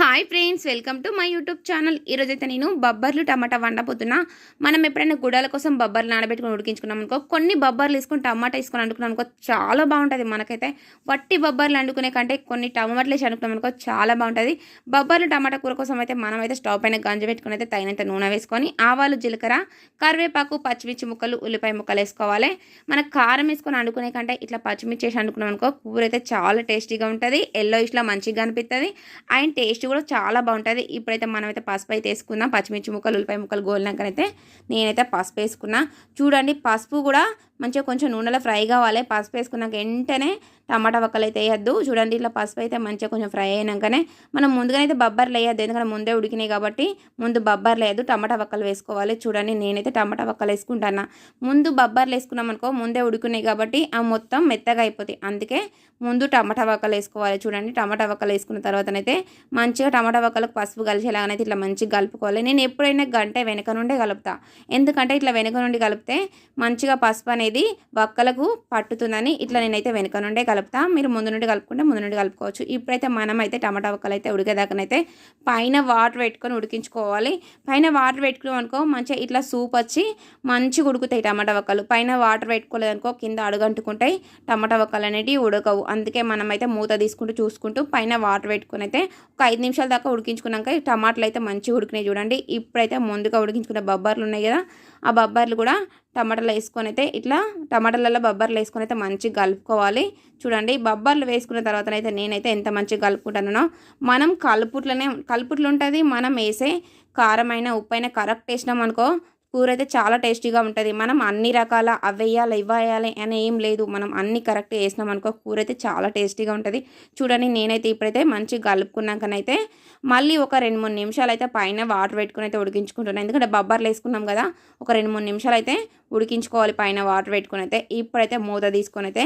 Hi friends welcome to my YouTube channel. ఈరోజైతే నేను బొబ్బర్లు టమాటా వండబోతున్నా. మనం ఎప్పుడైనా గుడాల కోసం బొబ్బర్లు నానబెట్టుకుని ఉడికించుకున్నాం అనుకో కొన్ని బొబ్బర్లు వేసుకుని టమాటా వేసుకుని అనుకున్నాం అనుకో చాలా బాగుంటుంది మనకైతే. వట్టి బబ్బర్లు వండుకునే కంటే కొన్ని టమాటాలు వేసి అనుకున్నాం అనుకో చాలా బాగుంటుంది. బబ్బర్లు టమాటా కూర కోసం అయితే మనమైతే స్టవ్ పైన గంజ పెట్టుకుని అయితే తగినంత నూనె వేసుకొని ఆవాలు జీలకర్ర కరివేపాకు పచ్చిమిర్చి ముక్కలు ఉల్లిపాయ ముక్కలు వేసుకోవాలి. మన కారం వేసుకొని వండుకునే కంటే ఇట్లా పచ్చిమిర్చి వేసి అనుకున్నాం అనుకో కూర అయితే చాలా టేస్టీగా ఉంటుంది. ఎల్లో ఇట్లా మంచిగా అనిపిస్తుంది. అండ్ టేస్ట్ కూడా చాలా బాగుంటుంది. ఇప్పుడైతే మనమైతే పసుపు అయితే వేసుకుందాం. పచ్చిమిర్చి ముక్కలు ఉల్లిపాయ ముక్కలు గోలినాకనైతే నేనైతే పసుపు వేసుకున్నా. చూడండి పసుపు కూడా మంచిగా కొంచెం నూనెలో ఫ్రై కావాలి. పసుపు వేసుకున్నాక వెంటనే టమాటా వక్కలు అయితే వేయద్దు. చూడండి ఇట్లా పసుపు అయితే మంచిగా కొంచెం ఫ్రై అయినాకనే మనం ముందుగానే అయితే బొబ్బర్లు వేయద్దు. ఎందుకంటే ముందే ఉడికినాయి కాబట్టి ముందు బబ్బర్లు వేయద్దు. టమాటా వక్కలు వేసుకోవాలి. చూడండి నేనైతే టమాటా వక్కలు వేసుకుంటాను. ముందు బబ్బర్లు వేసుకున్నాం అనుకో ముందే ఉడుకున్నాయి కాబట్టి ఆ మొత్తం మెత్తగా అయిపోతాయి. అందుకే ముందు టమాటా వక్కలు వేసుకోవాలి. చూడండి టమాటా వక్కలు వేసుకున్న తర్వాతనైతే మంచిగా టమాటా వక్కలకు పసుపు కలిసేలాగానైతే ఇట్లా మంచిగా కలుపుకోవాలి. నేను ఎప్పుడైనా గంట వెనక నుండే కలుపుతా. ఎందుకంటే ఇట్లా వెనక నుండి కలిపితే మంచిగా పసుపు అనేది వక్కలకు పట్టుతుందని ఇట్లా నేనైతే వెనుక నుండే కలుపుతా. మీరు ముందు నుండి కలుపుకుంటే ముందు నుండి కలుపుకోవచ్చు. ఇప్పుడైతే మనం అయితే టమాటా వక్కలు అయితే ఉడికేదాకనైతే పైన వాటర్ పెట్టుకొని ఉడికించుకోవాలి. పైన వాటర్ పెట్టుకున్నాం అనుకో మంచిగా ఇట్లా సూప్ వచ్చి మంచిగా ఉడుకుతాయి టమాటా వక్కలు. పైన వాటర్ పెట్టుకోలేదనుకో కింద అడుగంటుకుంటాయి. టమాటా వక్కలు అనేవి ఉడకవు. అందుకే మనమైతే మూత తీసుకుంటూ చూసుకుంటూ పైన వాటర్ పెట్టుకుని అయితే ఒక ఐదు నిమిషాల దాకా ఉడికించుకున్నాక టమాటాలు అయితే మంచిగా ఉడికినాయి చూడండి. ఇప్పుడైతే ముందుగా ఉడికించుకున్న బొబ్బర్లు ఉన్నాయి కదా ఆ బొబ్బర్లు కూడా టమాటాలు వేసుకొని అయితే ఇట్లా టమాటాలలో బొబ్బర్లు వేసుకుని అయితే మంచిగా కలుపుకోవాలి. చూడండి బొబ్బర్లు వేసుకున్న తర్వాత అయితే నేనైతే ఎంత మంచిగా కలుపుకుంటానో మనం కలుపుట్లనే కలుపుట్లు ఉంటుంది మనం వేసే కారమైన ఉప్పైన కరెక్ట్ వేసినాం అనుకో కూర అయితే చాలా టేస్టీగా ఉంటుంది. మనం అన్ని రకాల అవి ఇవ్వేయాలి అని ఏం లేదు. మనం అన్ని కరెక్ట్ వేసినాం అనుకో కూర అయితే చాలా టేస్టీగా ఉంటుంది. చూడండి నేనైతే ఇప్పుడైతే మంచిగా కలుపుకున్నాకనైతే మళ్ళీ ఒక రెండు మూడు నిమిషాలు అయితే పైన వాటర్ పెట్టుకుని అయితే ఉడికించుకుంటున్నాను ఎందుకంటే బొబ్బర్లు వేసుకున్నాం కదా ఒక రెండు మూడు నిమిషాలు అయితే ఉడికించుకోవాలి పైన వాటర్ పెట్టుకుని అయితే ఇప్పుడైతే మూత తీసుకొని అయితే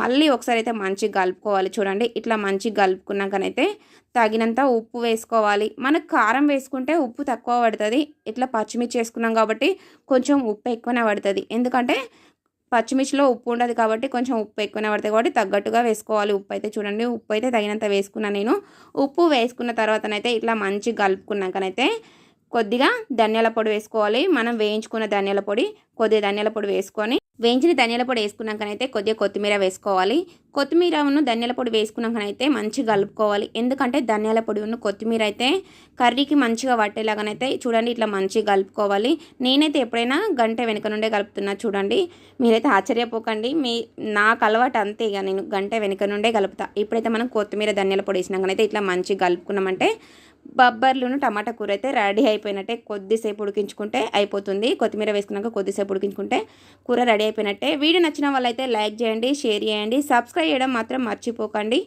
మళ్ళీ ఒకసారి అయితే మంచిగా కలుపుకోవాలి. చూడండి ఇట్లా మంచిగా కలుపుకున్నాకనైతే తగినంత ఉప్పు వేసుకోవాలి. మనకు కారం వేసుకుంటే ఉప్పు తక్కువ పడుతుంది. ఇట్లా పచ్చిమిర్చి వేసుకున్నాం కాబట్టి కొంచెం ఉప్పు ఎక్కువనే పడుతుంది. ఎందుకంటే పచ్చిమిర్చిలో ఉప్పు ఉండదు కాబట్టి కొంచెం ఉప్పు ఎక్కువనే పడుతుంది కాబట్టి తగ్గట్టుగా వేసుకోవాలి ఉప్పు అయితే. చూడండి ఉప్పు అయితే తగినంత వేసుకున్నాను నేను. ఉప్పు వేసుకున్న తర్వాతనైతే ఇట్లా మంచిగా కలుపుకున్నాకనైతే కొద్దిగా ధనియాల పొడి వేసుకోవాలి. మనం వేయించుకున్న ధనియాల పొడి కొద్దిగా ధనియాల పొడి వేసుకొని వేయించిన ధనియాల పొడి వేసుకున్నాకనైతే కొద్దిగా కొత్తిమీర వేసుకోవాలి. కొత్తిమీరను ధనియాల పొడి వేసుకున్నాకనైతే మంచిగా కలుపుకోవాలి. ఎందుకంటే ధనియాల పొడి ఉన్న కొత్తిమీర అయితే కర్రీకి మంచిగా పట్టేలాగానైతే చూడండి ఇట్లా మంచిగా కలుపుకోవాలి. నేనైతే ఎప్పుడైనా గంట వెనుక నుండే కలుపుతున్నా చూడండి. మీరైతే ఆశ్చర్యపోకండి. మీ నాకు అలవాటు అంతే ఇక. నేను గంట వెనుక నుండే కలుపుతా. ఇప్పుడైతే మనం కొత్తిమీర ధనియాల పొడి వేసినాకనైతే ఇట్లా మంచిగా కలుపుకున్నామంటే బొబ్బర్లును టమాటా కూర అయితే రెడీ అయిపోయినట్టే కొద్దిసేపు ఉడికించుకుంటే అయిపోతుంది. కొత్తిమీర వేసుకున్నాక కొద్దిసేపు ఉడికించుకుంటే కూర రెడీ అయిపోయినట్టే. వీడియో నచ్చిన వాళ్ళైతే లైక్ చేయండి షేర్ చేయండి సబ్స్క్రైబ్ చేయడం మాత్రం మర్చిపోకండి.